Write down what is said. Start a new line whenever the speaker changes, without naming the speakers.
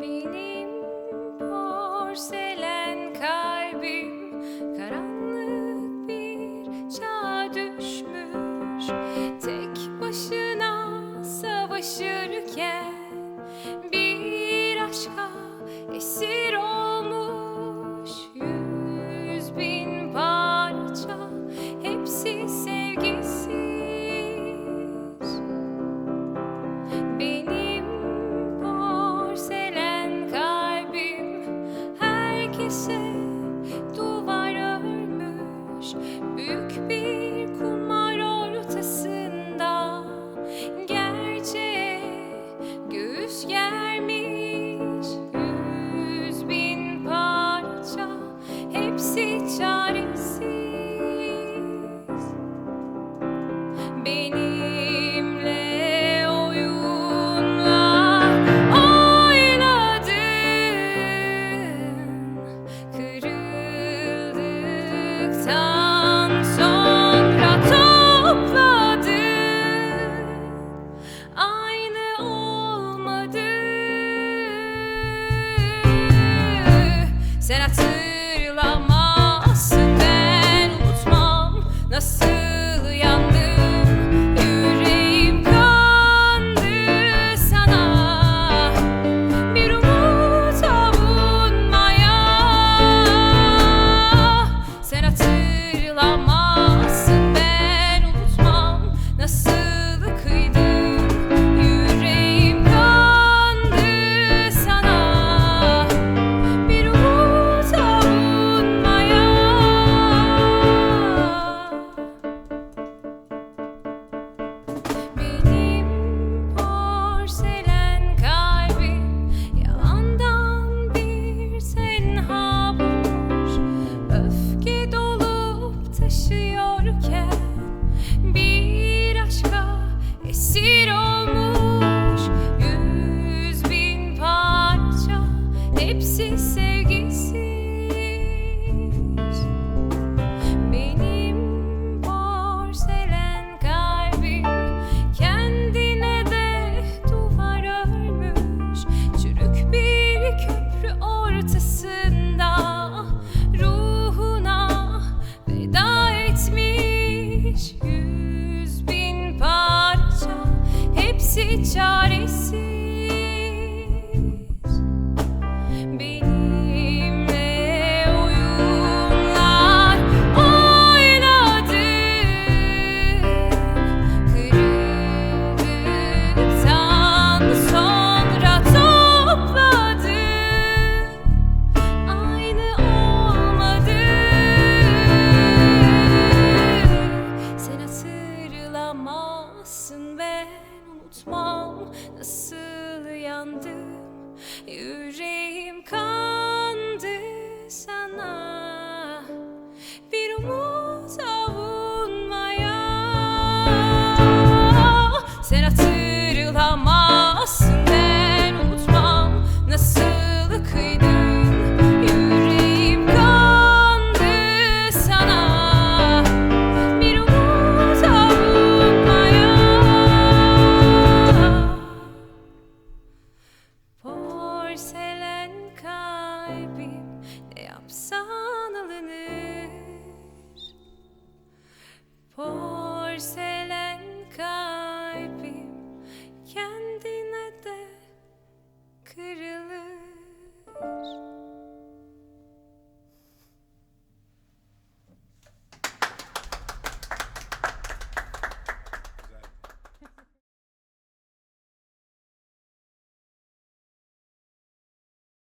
Benim porselen kalbim karanlık bir çağa Tek başına savaşırken bir aşka esir Büyük bir kumar ortasında gerçeğe göğüs germiş Yüz bin parça hepsi çaresiz. Benimle Sen dolup taşıyorken Bir aşka esir olmuş hepsi unutmam. Nasıl yandım yüreğim kandı sana. Bir umut avunmaya. Sen hatırlamazsın Porselen kalbim ne yapsan alınır Porselen kalbim kendine de kırılır